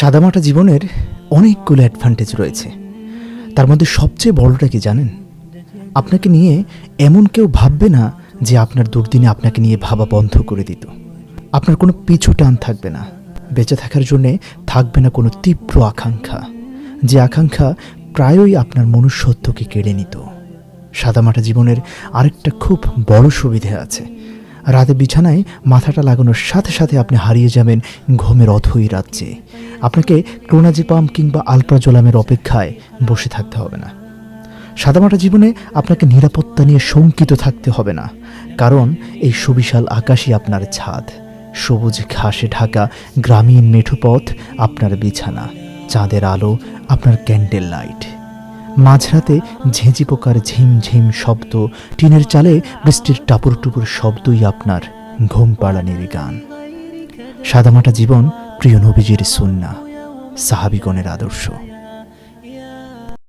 সাদামাটা জীবনের অনেকগুলো অ্যাডভান্টেজ রয়েছে। তার মধ্যে সবচেয়ে বড়টা কি জানেন? আপনাকে নিয়ে এমন কেউ ভাববে না যে আপনার দুর্দিনে আপনাকে নিয়ে ভাবা বন্ধ করে দিত। আপনার কোনো পিছু টান থাকবে না। বেঁচে থাকার জন্যে থাকবে না কোনো তীব্র আকাঙ্ক্ষা। যে আকাঙ্ক্ষা প্রায়ই আপনার মনুষ্যত্বকে কেড়ে নিত। সাদামাটা জীবনের আরেকটা খুব বড় সুবিধে আছে। রাতে বিছানায় মাথাটা লাগানোর সাথে সাথে আপনি হারিয়ে যাবেন ঘুমের অথই রাজ্যে আপনাকে ক্লোনাজিপাম কিংবা আলপ্রাজোলামের অপেক্ষায় বসে থাকতে হবে না। সাদামাটা জীবনে আপনাকে নিরাপত্তা নিয়ে শঙ্কিত থাকতে হবে না। কারণ এই সুবিশাল আকাশই আপনার ছাদ। সবুজ ঘাসে ঢাকা গ্রামীণ মেঠোপথ আপনার বিছানা। চাঁদের আলো আপনার ক্যান্ডেল লাইট। মাঝরাতে ঝেঁঝি পোকার ঝিমঝিম শব্দ, টিনের চালে বৃষ্টির টাপুর টুপুর শব্দই আপনার ঘুম পাড়ানির গান। সাদামাটা জীবন প্রিয় নবীজির সুন্না, সাহাবিগণের আদর্শ।